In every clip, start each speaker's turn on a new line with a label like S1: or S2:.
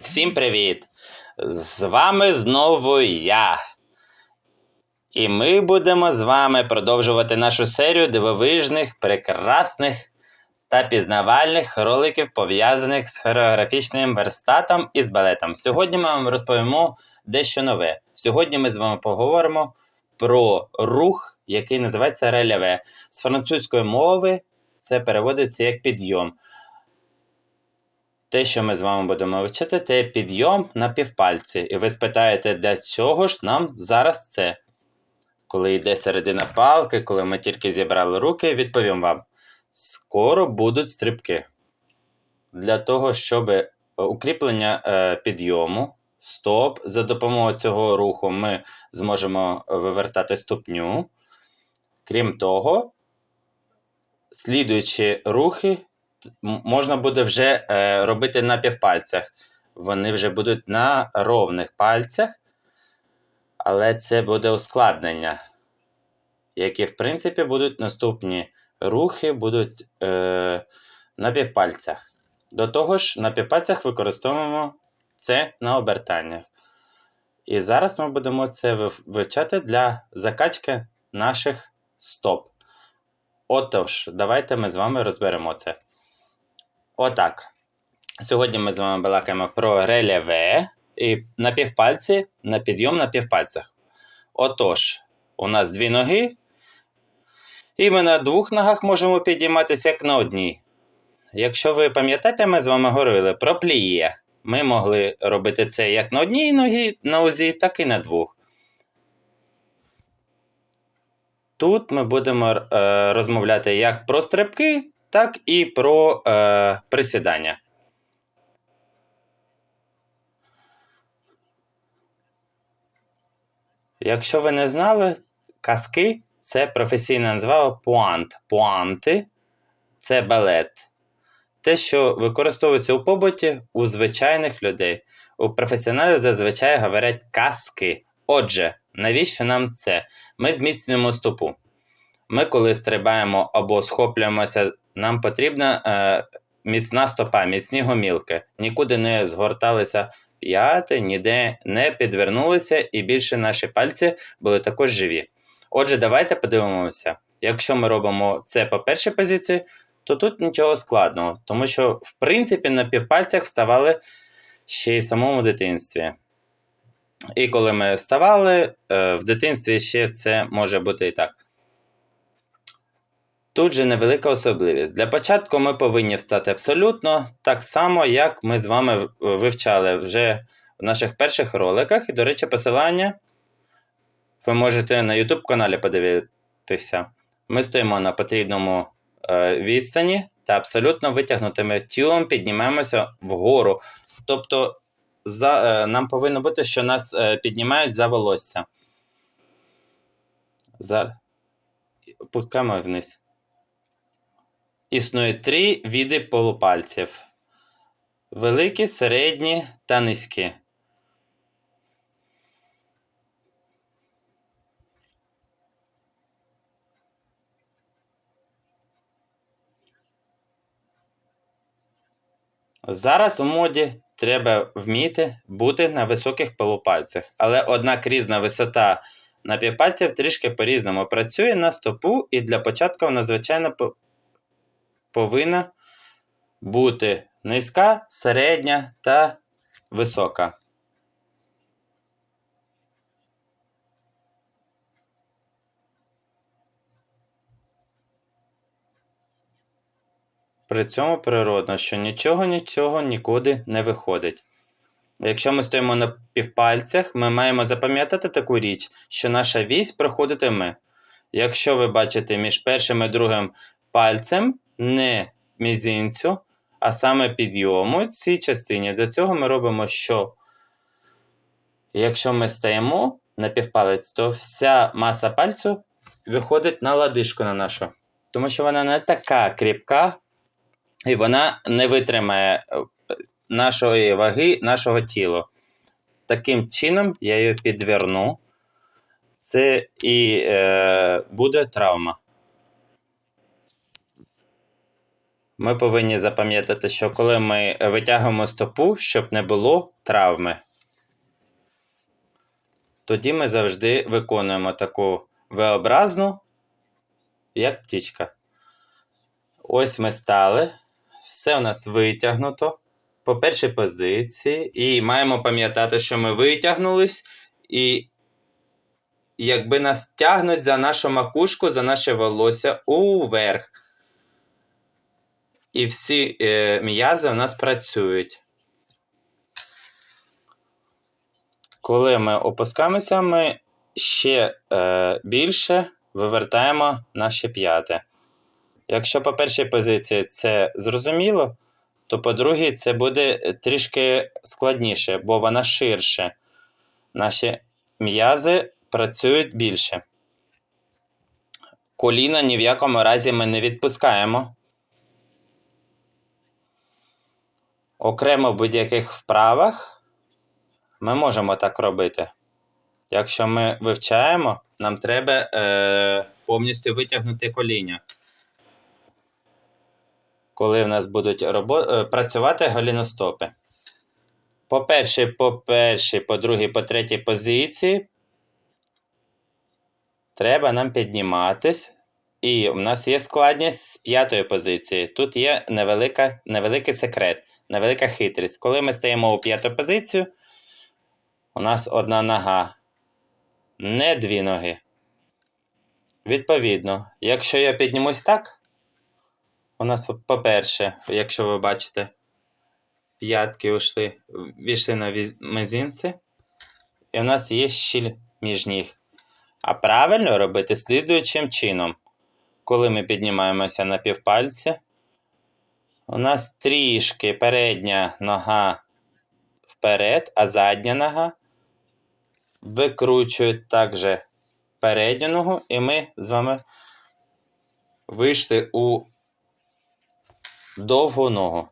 S1: Всім привіт! З вами знову я. І ми будемо з вами продовжувати нашу серію дивовижних, прекрасних та пізнавальних роликів, пов'язаних з хореографічним верстатом і з балетом. Сьогодні ми вам розповімо дещо нове. Сьогодні ми з вами поговоримо про рух, який називається релеве. З французької мови це переводиться як підйом. Те, що ми з вами будемо вчити, це підйом на півпальці. І ви спитаєте, для чого ж нам зараз це? Коли йде середина палки, коли ми тільки зібрали руки, відповім вам: скоро будуть стрибки. Для того, щоб укріплення е, підйому, стоп, за допомогою цього руху ми зможемо вивертати ступню. Крім того, слідуючі рухи можна буде вже е, робити на півпальцях. Вони вже будуть на ровних пальцях, але це буде ускладнення, які, в принципі, будуть наступні рухи будуть е, на півпальцях. До того ж, на півпальцях використовуємо це на обертаннях. І зараз ми будемо це вивчати для закачки наших стоп. Отож, давайте ми з вами розберемо це. Отак. Сьогодні ми з вами балакаємо про релеве і на півпальці, на підйом на півпальцях. Отож, у нас дві ноги, і ми на двох ногах можемо підійматися як на одній. Якщо ви пам'ятаєте, ми з вами говорили про пліє. Ми могли робити це як на одній ногі, нозі, так і на двох. Тут ми будемо е, розмовляти як про стрибки, так і про е, присідання. Якщо ви не знали, казки це професійна назва пуант. Пуанти це балет. Те, що використовується у побуті у звичайних людей. У професіоналів зазвичай говорять казки. Отже, навіщо нам це? Ми зміцнюємо стопу. Ми, коли стрибаємо або схоплюємося, нам потрібна е, міцна стопа, міцні гомілки. Нікуди не згорталися п'яти, ніде не підвернулися, і більше наші пальці були також живі. Отже, давайте подивимося. Якщо ми робимо це по першій позиції, то тут нічого складного, тому що, в принципі, на півпальцях вставали ще й в самому дитинстві. І коли ми вставали, е, в дитинстві ще це може бути і так. Тут же невелика особливість. Для початку ми повинні встати абсолютно так само, як ми з вами вивчали вже в наших перших роликах. І, до речі, посилання ви можете на YouTube каналі подивитися. Ми стоїмо на потрібному е, відстані та абсолютно витягнутими тілом піднімаємося вгору. Тобто, за, е, нам повинно бути, що нас е, піднімають за волосся. За... Пускаємо вниз. Існує три види полупальців: великі, середні та низькі. Зараз у моді треба вміти бути на високих полупальцях, але однак різна висота напівпальців трішки по-різному працює на стопу, і для початку вона, звичайно, по- повинна бути низька, середня та висока. При цьому природно, що нічого нічого нікуди не виходить. Якщо ми стоїмо на півпальцях, ми маємо запам'ятати таку річ, що наша вісь проходитиме. Якщо ви бачите між першим і другим пальцем, не мізинцю, а саме підйому цій частині, до цього ми робимо що? Якщо ми стаємо на півпалець, то вся маса пальцю виходить на ладишку на нашу. Тому що вона не така кріпка, і вона не витримає е, нашої ваги, нашого тіла. Таким чином я її підверну. Це і е, буде травма. Ми повинні запам'ятати, що коли ми витягуємо стопу, щоб не було травми, тоді ми завжди виконуємо таку V-образну, як птічка. Ось ми стали. Все у нас витягнуто по першій позиції. І маємо пам'ятати, що ми витягнулись, і якби нас тягнуть за нашу макушку, за наше волосся уверх. І всі е, м'язи у нас працюють. Коли ми опускаємося, ми ще е, більше вивертаємо наші п'яти. Якщо по першій позиції це зрозуміло, то по другій це буде трішки складніше, бо вона ширше. Наші м'язи працюють більше. Коліна ні в якому разі ми не відпускаємо. Окремо в будь-яких вправах ми можемо так робити. Якщо ми вивчаємо, нам треба е, повністю витягнути коліня. Коли в нас будуть робо... е, працювати голіностопи. По першій, по першій, по другій, по третій позиції треба нам підніматись. І у нас є складність з п'ятої позиції. Тут є невелика, невеликий секрет, невелика хитрість. Коли ми стаємо у п'яту позицію, у нас одна нога, не дві ноги. Відповідно, якщо я піднімусь так, у нас, по-перше, якщо ви бачите, п'ятки ушли, війшли на мизинці, і у нас є щіль між ніг. А правильно робити слідуючим чином. Коли ми піднімаємося на півпальці, у нас трішки передня нога вперед, а задня нога викручує також передню ногу, і ми з вами вийшли у довгу ногу.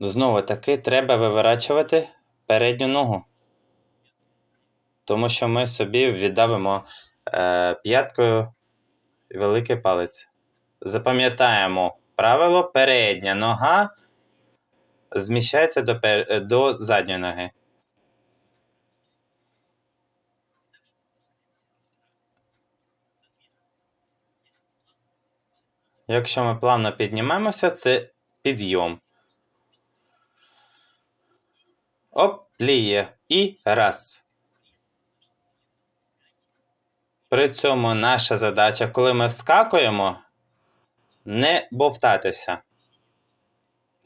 S1: Знову таки треба виворачувати передню ногу. Тому що ми собі віддавимо е, п'яткою великий палець. Запам'ятаємо правило: передня нога зміщається до, пер... до задньої ноги. Якщо ми плавно піднімаємося, це підйом. Оп, пліє. І раз. При цьому наша задача, коли ми вскакуємо, не бовтатися,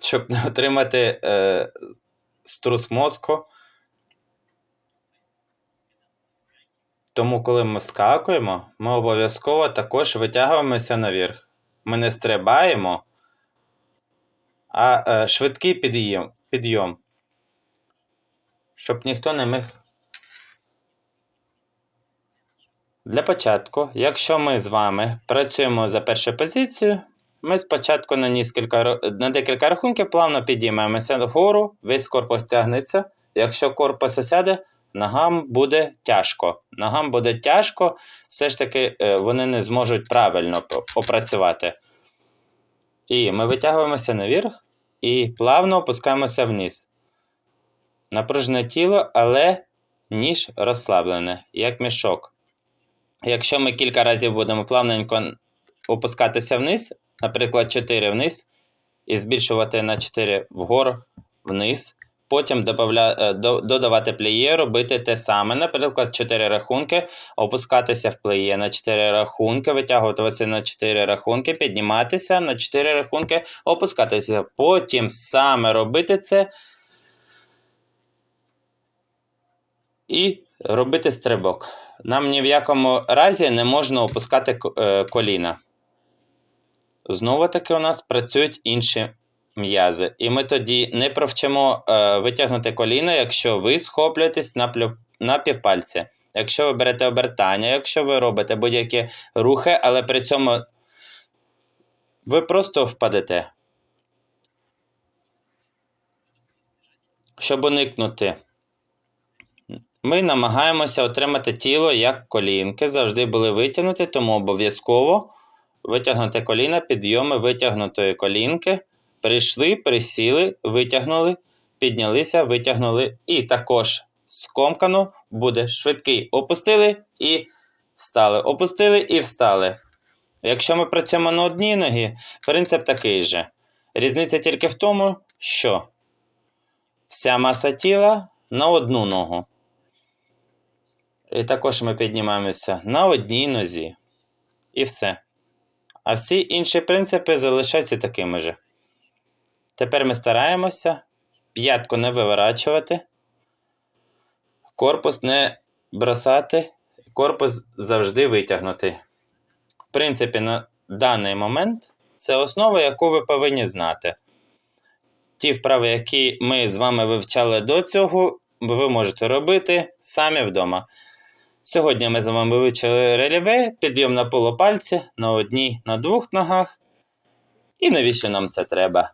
S1: щоб не отримати е, струс мозку. Тому, коли ми вскакуємо, ми обов'язково також витягуємося наверх. Ми не стрибаємо, а е, швидкий підйом, підйом, щоб ніхто не міг Для початку, якщо ми з вами працюємо за першу позицію, ми спочатку на, нескілька, на декілька рахунків плавно підіймаємося вгору, весь корпус тягнеться. Якщо корпус осяде, ногам буде тяжко. Ногам буде тяжко, все ж таки е, вони не зможуть правильно опрацювати. І ми витягуємося наверх і плавно опускаємося вниз. Напружене тіло, але ніж розслаблене, як мішок. Якщо ми кілька разів будемо плавненько опускатися вниз, наприклад, 4 вниз, і збільшувати на 4 вгору вниз, потім добавля... е, додавати плеє, робити те саме, наприклад, 4 рахунки, опускатися в плеє на 4 рахунки, витягуватися на 4 рахунки, підніматися на 4 рахунки, опускатися. Потім саме робити це і робити стрибок. Нам ні в якому разі не можна опускати е, коліна. Знову таки у нас працюють інші м'язи. І ми тоді не провчимо е, витягнути коліна, якщо ви схоплюєтесь на, плю... на півпальці. Якщо ви берете обертання, якщо ви робите будь-які рухи, але при цьому ви просто впадете. Щоб уникнути ми намагаємося отримати тіло як колінки. Завжди були витягнуті, тому обов'язково витягнути коліна, підйоми витягнутої колінки. Прийшли, присіли, витягнули, піднялися, витягнули. І також скомкано буде швидкий. Опустили і встали. Опустили і встали. Якщо ми працюємо на одній ногі, принцип такий же. Різниця тільки в тому, що вся маса тіла на одну ногу. І також ми піднімаємося на одній нозі. І все. А всі інші принципи залишаються такими же. Тепер ми стараємося п'ятку не виворачувати, корпус не бросати, корпус завжди витягнути. В принципі, на даний момент це основа, яку ви повинні знати. Ті вправи, які ми з вами вивчали до цього, ви можете робити самі вдома. Сьогодні ми з вами вивчили рельєве, підйом на полупальці на одній, на двох ногах. І навіщо нам це треба?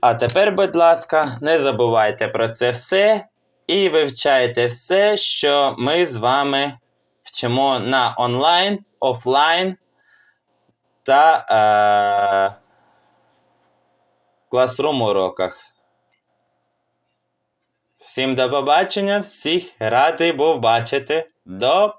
S1: А тепер, будь ласка, не забувайте про це все і вивчайте все, що ми з вами вчимо на онлайн, офлайн та е- класрум уроках. Всім до побачення, всіх радий був бачити. До